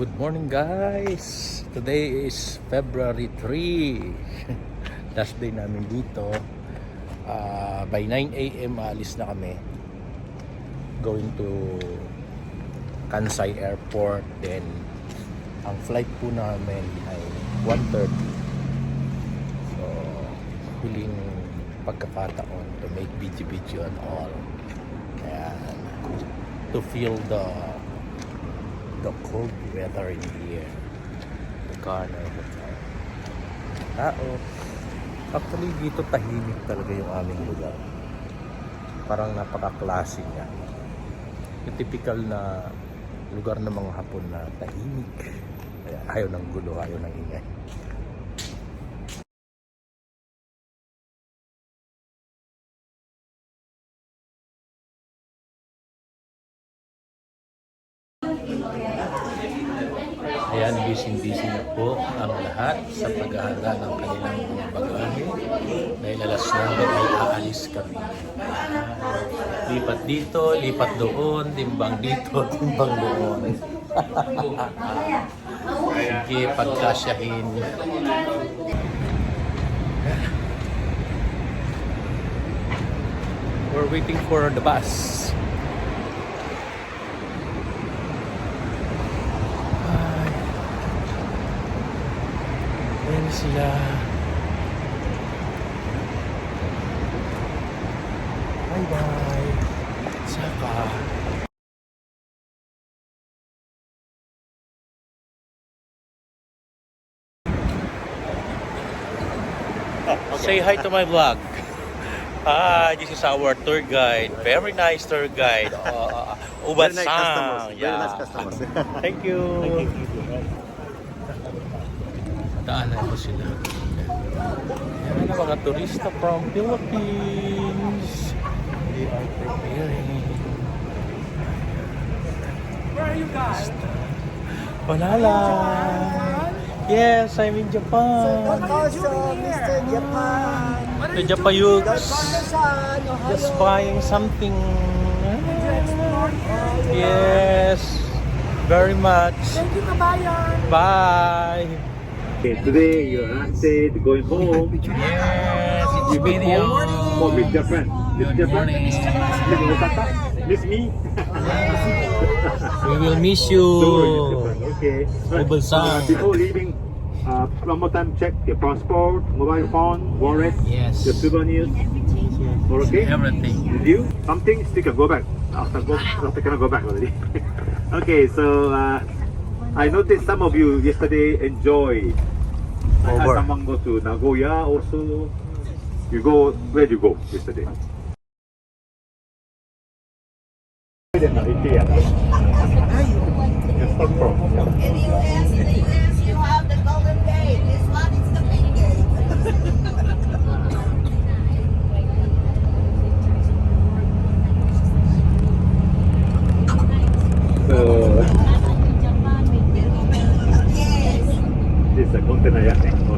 Good morning guys! Today is February 3. Last day namin dito. Ah, by 9 a.m. aalis na kami. Going to Kansai Airport. Then, ang flight po namin ay 1.30. So, huling pagkakataon to make video-video and all. Ayan. To feel the the cold weather in here. The corner of the car. Tao. Actually, dito tahimik talaga yung aming lugar. Parang napaka-classy niya. Yung typical na lugar ng mga hapon na tahimik. Ayaw ng gulo, ayaw ng ingay. Ayan, busy-busy na po ang lahat sa paghahanda ng kanilang mga bagahe. Dahil alas namin ay aalis kami. Lipat dito, lipat doon, timbang dito, timbang doon. Sige, pagkasyahin. We're waiting for the bus. Ay. Sila. Bye-bye. Saka. Say hi to my vlog. Ah, this is our tour guide. Very nice tour guide. Uh, Ubat Very nice customers. Very Yeah. nice customers. Thank you. Daanan ko sila. Yan ang mga turista from Philippines. They are preparing. Where are you guys? Wala lang. Yes, I'm in Japan. Also, Mr. Japan. The Ohio. Just buying something. Yes. Very much. Thank you, kabayan. Bye. Okay, today you're rested, going home. Yes, it's video. home or with your friend? With Good your morning. Miss Osaka? Miss me? We will miss you. Don't worry, miss your friend. Okay. Ubal-san. Uh, before leaving, uh, one more time check your passport, mobile phone, wallet, Yes. your souvenirs. All okay? Everything. With you? Something still can go back. After go, after cannot go back already. okay, so uh, I noticed some of you yesterday enjoy. I had Over. someone go to Nagoya also. You go where did you go yesterday? Yes, Stockholm. In the US, in the US, you have the Golden Gate. This one is the Pink Gate. So Yes. this is a container yard, eh?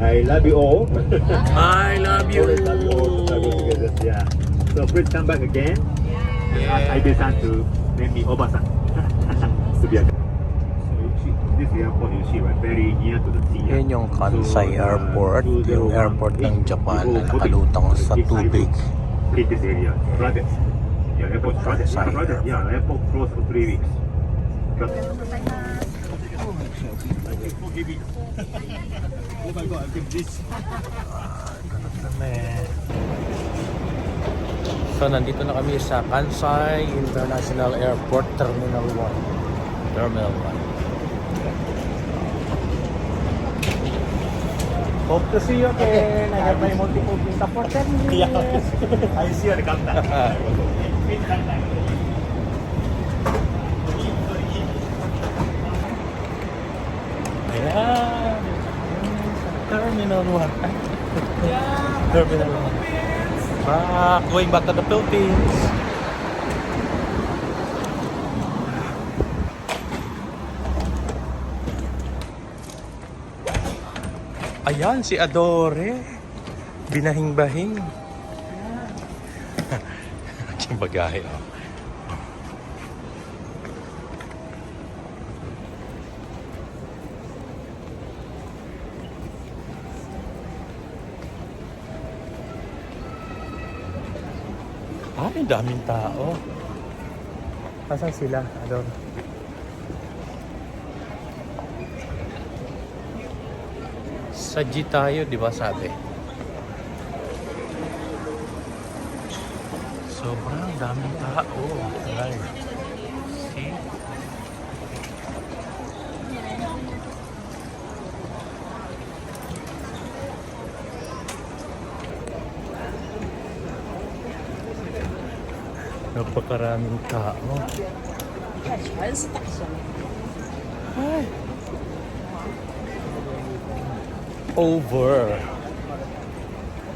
I love you all. I love you. Always love you all to travel together. Yeah. So please come back again. And ask Aibe-san to name me Oba-san. to be a so you see, this airport you see right very near to the sea. Yan yung Kansai uh, Airport, yung airport ng Japan na nakalutang sa tubig. Hit this area. Flooded. Yeah, airport flooded. Yeah, Kansai flooded. Yeah, airport closed for three weeks. Thank oh my god, I give this. So nandito na kami sa Kansai International Airport Terminal 1. Terminal 1. Hope to see you again. I have my multiple visa for 10 years. I see you at the Terminal 1. Yeah. Terminal 1. Back, going back to the Philippines. Ayan, si Adore. Binahing-bahing. Aking bagahe, oh. Ay, daming tao. Asan sila? Ador. Sa G tayo, di ba sabi? Sobrang daming tao. Ay. Napakaraming tao. Ay. Over.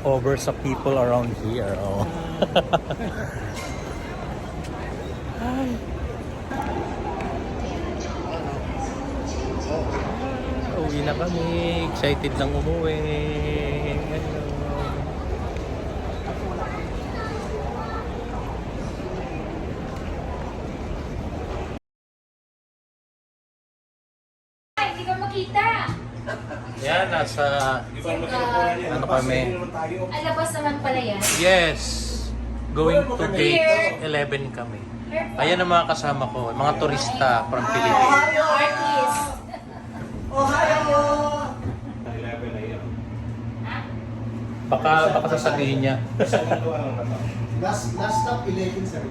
Over sa people around here. Oh. Ay. Uwi na kami. Excited lang umuwi. Yan, nasa ano kami? Alabas naman pala yan. Yes. Going to gate 11 kami. Ayan ang mga kasama ko, mga turista from Philippines. Artist. Baka, baka sasabihin niya. Last, last stop, 11 sir.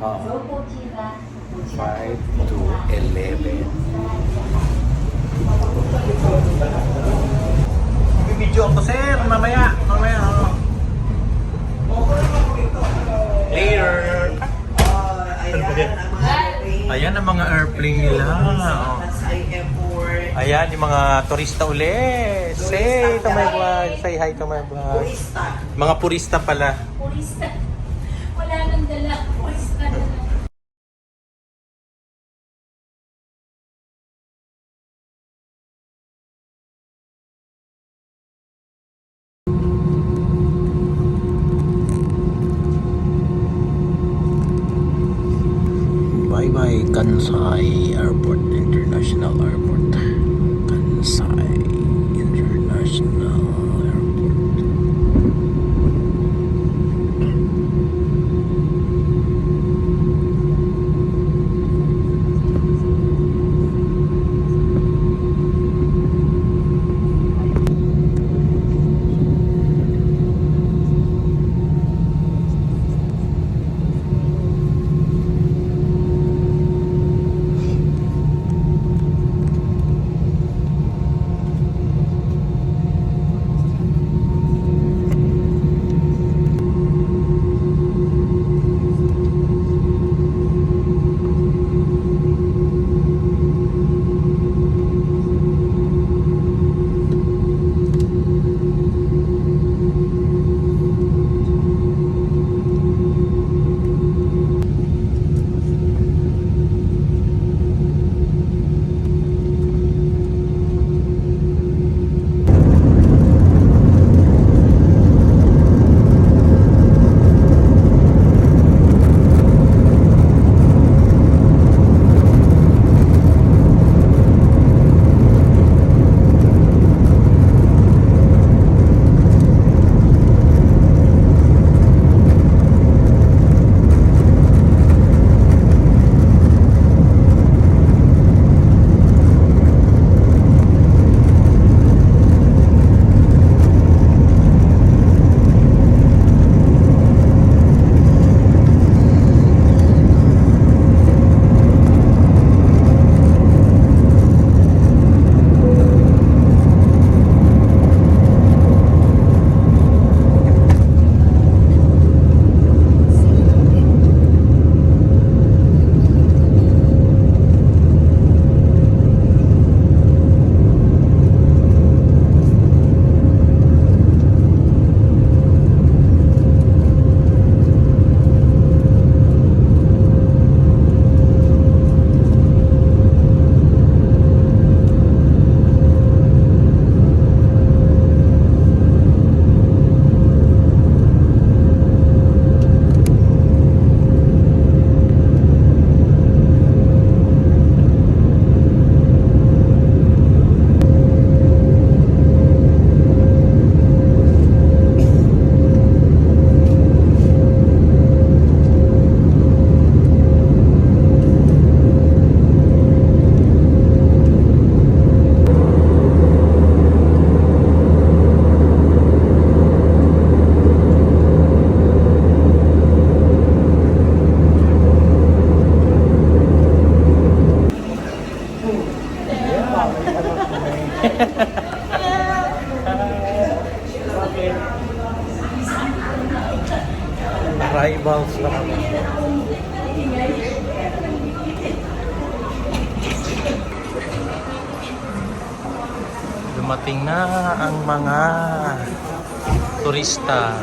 Oo. Opo, Chiva. 5 to 11. Video ako sir, mamaya. Mamaya. Later. Ayan ang mga airplane nila. Oh. Ayan yung mga turista uli. Say to my vlog. Say hi to my vlog. Mga purista pala. Purista. Kansai Airport International Airport. Kansai Arrivals na kami. Dumating na ang mga turista.